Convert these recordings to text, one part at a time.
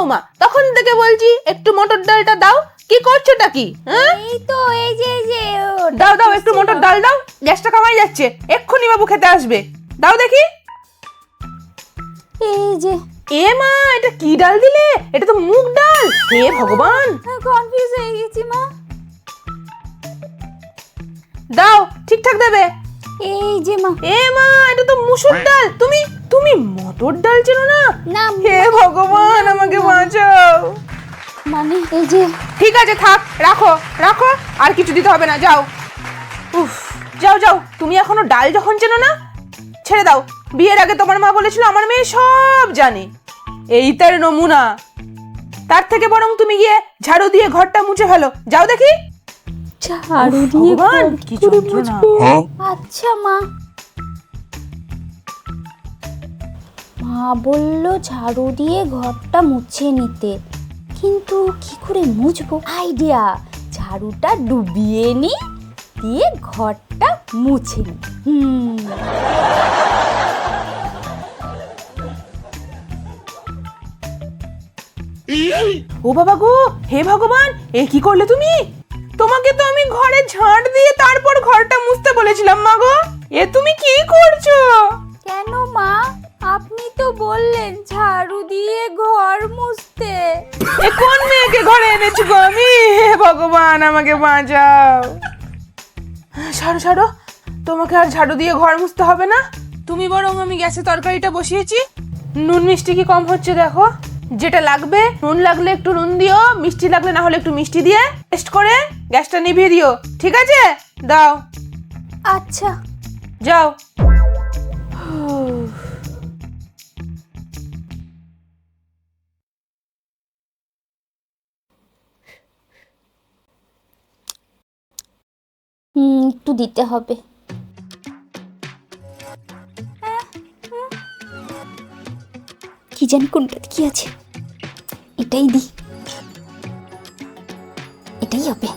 বৌমা তখন থেকে বলছি একটু মটর ডালটা দাও। কি করছোটা কি? হ্যাঁ? এই তো এই যে এই যে ও, দাও দাও একটু মটর ডাল দাও গ্যাসটা কামাই যাচ্ছে। এক্ষুনি বাবু খেতে আসবে। দাও দেখি। এই যে। এ মা এটা কি ডাল দিলে? এটা তো মুগ ডাল। হে ভগবান। কনফিউজ হয়ে গেছি মা। দাও ঠিকঠাক দেবে। এই যে মা। এ মা এটা তো মুসুর ডাল। তুমি তুমি মটর ডাল চেনো না? না হে মানে এই যে ঠিক আছে থাক রাখো রাখো আর কিছু দিতে হবে না যাও। উফ যাও যাও তুমি এখনও ডাল যখন চেনো না ছেড়ে দাও। বিয়ের আগে তোমার মা বলেছিল আমার মেয়ে সব জানে। এই তার নমুনা। তার থেকে বরং তুমি গিয়ে ঝাড়ু দিয়ে ঘরটা মুছে ফেলো। যাও দেখি। ঝাড়ু দিয়ে ঘর কি যন্ত্রণা। আচ্ছা মা। মা বলল ঝাড়ু দিয়ে ঘরটা মুছে নিতে। কিন্তু কি করে মুছবো? আইডিয়া ঝাড়ুটা ডুবিয়ে নি দিয়ে ঘরটা মুছে নি। হুম। ও বাবা গো হে ভগবান এ কি করলে তুমি? তোমাকে তো আমি ঘরে ঝাঁট দিয়ে তারপর ঘরটা মুছতে বলেছিলাম মা গো। এ তুমি কি করছ? কেন মা? আপনি তো বললেন ঝাড়ু দিয়ে ঘর মুছতে। এ কোন মেয়েকে ঘরে এনেছো গো? আমি? হে ভগবান আমাকে বাঁচাও। ছাড়ো ছাড়ো। তোমাকে আর ঝাড়ু দিয়ে ঘর মুছতে হবে না। তুমি বরং আমি গ্যাসে তরকারিটা বসিয়েছি। নুন মিষ্টি কি কম হচ্ছে দেখো? যেটা লাগবে নুন লাগলে একটু নুন দিও মিষ্টি লাগলে না হলে একটু মিষ্টি দিয়ে টেস্ট করে গ্যাসটা নিভিয়ে দিও। ঠিক আছে? দাও। আচ্ছা। যাও। একটু দিতে হবে। কি জানি কোনটাতে কি আছে? এটাই দি। এটাই হবে।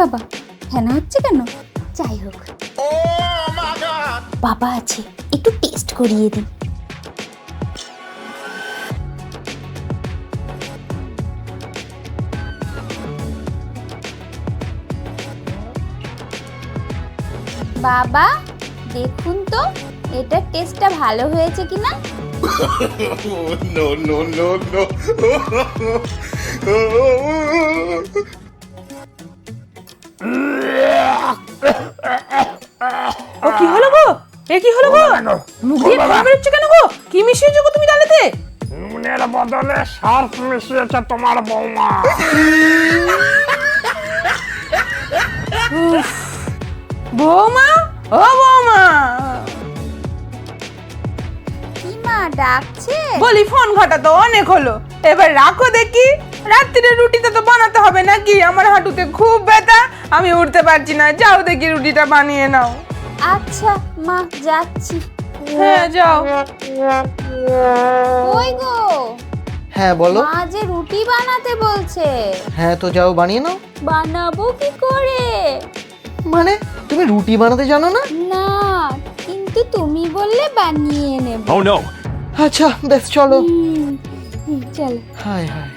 বাবা ফেনা হচ্ছে কেন যাই হোক বাবা আছে একটু টেস্ট করিয়ে দিই বাবা দেখুন তো এটার টেস্টটা ভালো হয়েছে কিনা no, no, no, no. ও কি হলো গো? এ কি হলো গো? মুখ দিয়ে ফেনা বেরোচ্ছে কেন গো? কি মিশিয়েছো গো তুমি ডালেতে? নুনের বদলে সার্ফ মিশিয়েছে তোমার বৌমা। বৌমা? ও বৌমা। কি মা ডাকছে? বলি ফোন ঘাটা তো অনেক হলো। এবার রাখো দেখি। রাত্রিরে রুটিটা তো বানাতে হবে নাকি? আমার হাঁটুতে খুব ব্যথা আমি উঠতে পারছি না। যাও দেখি রুটিটা বানিয়ে নাও। আচ্ছা মা যাচ্ছি। হ্যাঁ যাও। কই গো? হ্যাঁ বলো। মা যে রুটি বানাতে বলছে। হ্যাঁ তো যাও বানিয়ে নাও। বানাবো কি করে? মানে তুমি রুটি বানাতে জানো না? না কিন্তু তুমি বললে বানিয়ে নেব। ও নো আচ্ছা বেশ চলো। হুম, হুম, চলো। হায় হায়।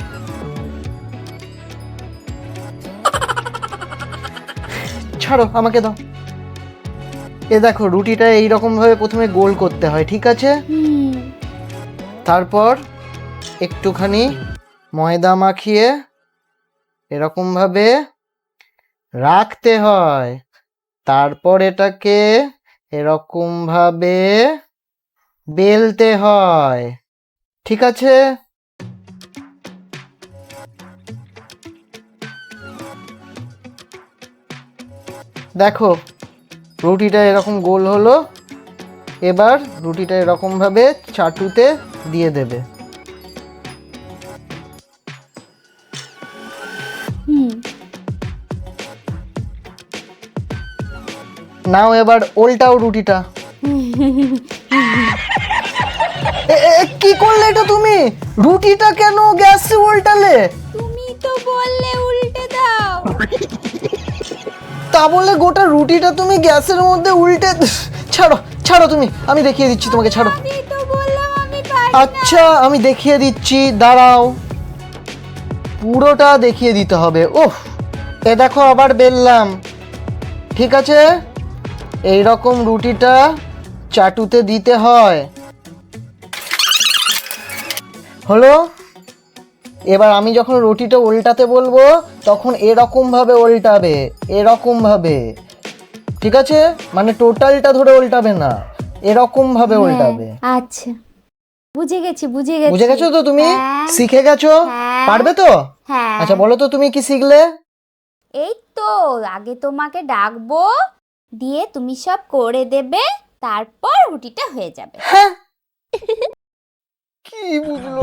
ছাড়ো আমাকে দাও। এ দেখো রুটিটা এইরকম ভাবে প্রথমে গোল করতে হয় ঠিক আছে? তারপর একটুখানি ময়দা মাখিয়ে এরকম ভাবে রাখতে হয়। তারপর এটাকে এরকম ভাবে বেলতে হয় ঠিক আছে? দেখো রুটিটা এরকম গোল হলো এবার রুটিটা এরকম ভাবে চাটুতে দিয়ে দেবে। নাও এবার ওল্টাও রুটিটা। কি করলে এটা তুমি? রুটিটা কেন গ্যাসে উল্টালে তুমি তো বললে উল্টে দাও। তা বলে গোটা রুটিটা তুমি গ্যাসের মধ্যে উল্টে ছাড়ো ছাড়ো তুমি আমি দেখিয়ে দিচ্ছি তোমাকে ছাড়ো। আচ্ছা আমি দেখিয়ে দিচ্ছি দাঁড়াও। পুরোটা দেখিয়ে দিতে হবে। ওহ এ দেখো আবার বেললাম। ঠিক আছে? এই রকম রুটিটা চাটুতে দিতে হয়। হলো? এবার আমি যখন রুটিটা উল্টাতে বলব তখন এরকম ভাবে উল্টাবে এরকম ভাবে ঠিক আছে? মানে টোটালটা ধরে উল্টাবে না এরকম ভাবে উল্টাবে। আচ্ছা। বুঝে গেছি বুঝে গেছি। বুঝে গেছো তো তুমি? হ্যাঁ। শিখে গেছো? হ্যাঁ। পারবে তো? হ্যাঁ। আচ্ছা বলো তো তুমি কি শিখলে? এই তো আগে তোমাকে ডাকবো দিয়ে তুমি সব করে দেবে তারপর রুটিটা হয়ে যাবে। হ্যাঁ। কি বুঝলো